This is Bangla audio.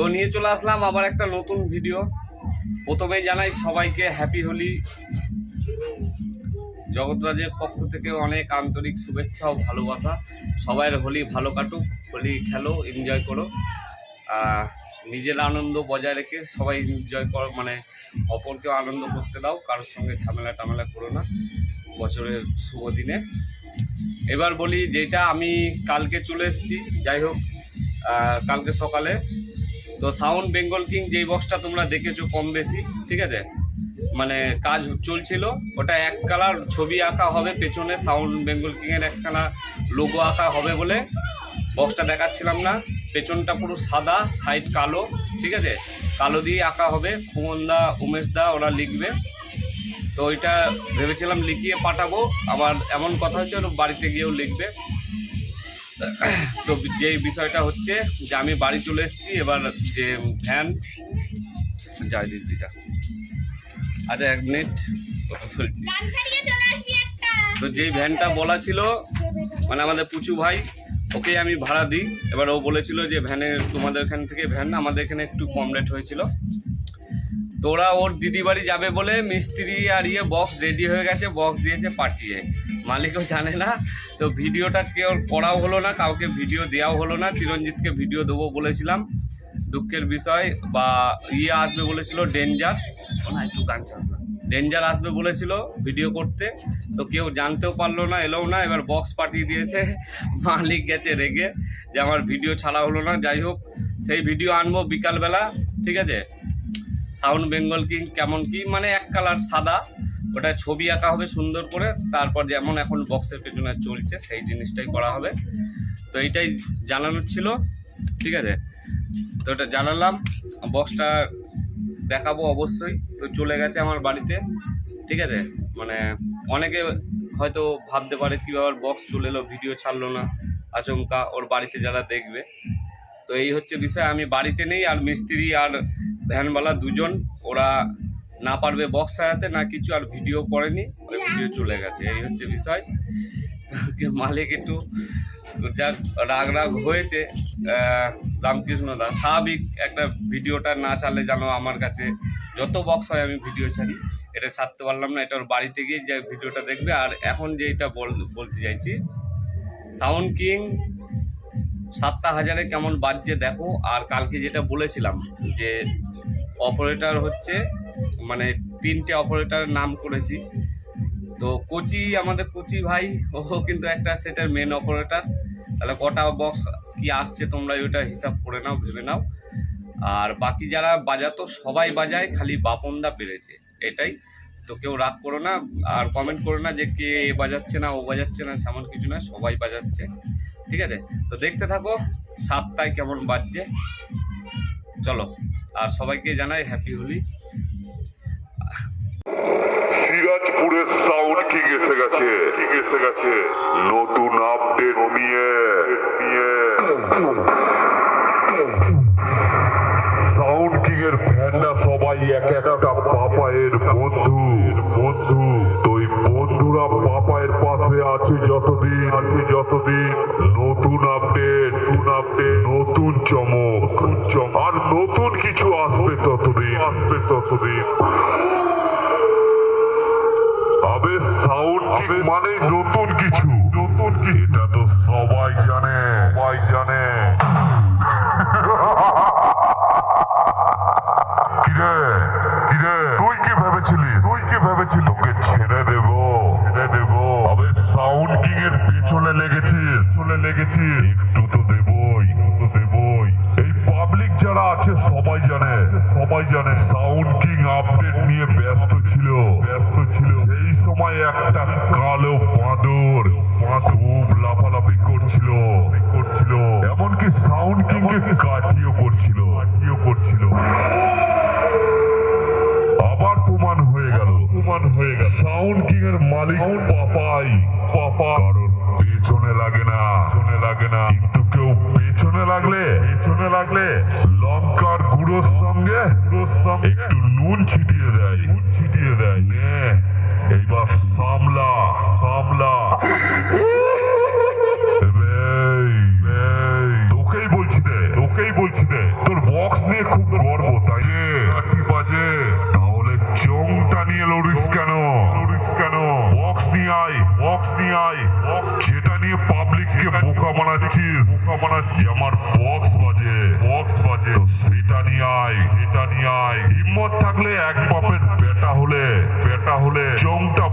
তো নিয়ে চলে আসলাম আবার একটা নতুন ভিডিও প্রথমে জানাই সবাইকে হ্যাপি হোলি। জগৎরাজের পক্ষ থেকে অনেক আন্তরিক শুভেচ্ছা ও ভালোবাসা। সবাইয়ের হোলি ভালো কাটুক, হোলি খেলো এনজয় করো। নিজের আনন্দ বজায় রেখে সবাই এনজয় করো মানে অপরকেও আনন্দ করতে দাও, কারোর সঙ্গে ঝামেলা টামেলা করো না। বছরের শুভ দিনে। এবার বলি, যেটা আমি কালকে চলে এসেছি, যাই হোক কালকে সকালে তো সাউন্ড বেঙ্গল কিং যেই বক্সটা তোমরা দেখেছ কম বেশি, ঠিক আছে? মানে কাজ চলছিল, ওটা এক কালার ছবি আঁকা হবে, পেছনে সাউন্ড বেঙ্গল কিং এর একখানা লোগো আঁকা হবে বলে বক্সটা দেখাচ্ছিলাম না। পেছনটা পুরো সাদা সাইড কালো, ঠিক আছে? কালো দিয়ে আঁকা হবে। খুমন দা, উমেশ দা, ওরা লিখবে। তো ওইটা ভেবেছিলাম লিখিয়ে পাঠাবো। আবার এমন কথা হচ্ছে বাড়িতে গিয়েও লিখবে। তো যে বিষয়টা হচ্ছে যে আমি বাড়ি চলে এসেছি এবার যে ভ্যান যাই দিদি যা। আচ্ছা এক মিনিট বলছি। তো যেই ভ্যানটা বলা ছিল মানে আমাদের পুচু ভাই ওকে আমি ভাড়া দিই। এবার ও বলেছিল যে ভ্যানে তোমাদের এখান থেকে ভ্যান আমাদের এখানে একটু কম রেট হয়েছিল। তো ওরা ওর দিদি বাড়ি যাবে বলে মিস্ত্রি আর ইয়ে বক্স রেডি হয়ে গেছে বক্স দিয়েছে পাঠিয়ে। মালিকও জানে না তো ভিডিওটা কেউ করাও হলো না কাউকে ভিডিও দেওয়াও হলো না। চিরঞ্জিতকে ভিডিও দেবো বলেছিলাম। দুঃখের বিষয় বা ইয়ে আসবে বলেছিল ডেঞ্জার। না একটু গান ডেঞ্জার আসবে বলেছিল ভিডিও করতে। তো কেউ জানতেও পারল না এলো না। এবার বক্স পাঠিয়ে দিয়েছে। মালিক গেছে রেগে যে আমার ভিডিও ছাড়া হলো না। যাই হোক সেই ভিডিও আনব বিকালবেলা ঠিক আছে? সাউন্ড বেঙ্গল কিং কেমন কি মানে এক কালার সাদা। ওটা ছবি আঁকা হবে সুন্দর করে, তারপর যেমন এখন বক্সের পেছনে চলছে, সেই জিনিসটাই করা হবে। তো এইটাই জানানোর ছিল, ঠিক আছে? তো ওটা জানালাম, বক্সটা দেখাবো অবশ্যই, তো চলে গেছে আমার বাড়িতে, ঠিক আছে? মানে অনেকে হয়তো ভাবতে পারে কীভাবে বক্স চলে এলো, ভিডিও ছাড়লো না, আচমকা, ওর বাড়িতে যারা দেখবে। তো এই হচ্ছে বিষয়, আমি বাড়িতে নেই, আর মিস্ত্রি আর ভ্যানওয়ালা দুজন, ওরা না পারবে বক্স সাজাতে, না কিছু, আর ভিডিও করেনি ভিডিও চলে গেছে, এই হচ্ছে বিষয়। মালিক একটু যাক, রাগ রাগ হয়েছে রামকৃষ্ণ দাস স্বাভাবিক একটা ভিডিওটা না চালে জানো আমার কাছে যত বক্স হয়, আমি ভিডিও ছাড়ি। এটা ছাড়তে পারলাম না, এটা ওর বাড়িতে গিয়ে যে ভিডিওটা দেখবে। আর এখন যে এটা বল- বলতে চাইছি, সাউন্ড কিং সাতটা হাজারে কেমন বাজছে দেখো। আর কালকে যেটা বলেছিলাম যে অপারেটর হচ্ছে মানে তিনটে অপারেটরের নাম করেছি। তো কোচি, আমাদের কোচি ভাই, ও কিন্তু একটা সেটার মেন অপারেটর তাহলে কটা বক্স কি আসছে তোমরা ওইটা হিসাব করে নাও, ভেবে নাও। আর বাকি যারা বাজাতো, সবাই বাজায়, খালি বাপনদা পেরেছে, এটাই। তো কেউ রাগ করো না, আর কমেন্ট করো না যে কে এ বাজাচ্ছে না, ও বাজাচ্ছে না, সেমন কিছু না, সবাই বাজাচ্ছে। ঠিক আছে? তো দেখতে থাকো, সাতটায় কেমন বাজছে। চলো। আর সবাইকে জানাই হ্যাপি হোলি সিরাজপুরের সাউন্ড কিং গেছে কিং এসে গেছে। নতুন আপডেট নিয়ে নিয়ে। সাউন্ড এর ফ্যানরা সবাই, এক একটা পাপায়ের বন্ধু। বন্ধু তো বন্ধুরা পাপায়ের পাশে আছে যতদিন আছে যতদিন। নতুন আপডেট নতুন আপডেট চমক চমক। আর নতুন কিছু আসবে ততদিন। আসবে ততদিন। আবে সাউন্ড কিক মানে নতুন কিছু। নতুন কি এটা তো সবাই জানে। পাবলিক আছে সবাই জানে। সবাই জানে সাউন্ড কিং আপডেট নিয়ে ব্যস্ত ছিল। ব্যস্ত ছিল। সেই সময় একটা কালো বাঁদর খুব লাফালাফি করছিল। করছিল এমনকি সাউন্ড কিং কে কাটিও করছিল। কাটিও করছিল। আবার প্রমাণ হয়ে গেল। প্রমাণ হয়ে গেল। সাউন্ড কিং এর মালিক পাপাই। পাপা কারোর গুঁড়োর সঙ্গে একটু নুন ছিটিয়ে দেয়। নুন ছিটিয়ে দেয় নে। এইবার সামলা সামলা। তোকেই বলছি রে তোকেই বলছি রে তোর বক্স নিয়ে খুব গর্ব তাই কি বাজে। তাহলে চোংটা নিয়ে লড়িস কেন? লড়িস কেন? বক্স নিয়ে আয় বক্স নিয়ে আয়। যেটা নিয়ে পাবলিককে বোকা বানাচ্ছিস। বোকা বানাচ্ছি আমার আয় এটা নিয়ে আয়। হিম্মত থাকলে এক বাপের বেটা হলে বেটা হলে চোংটা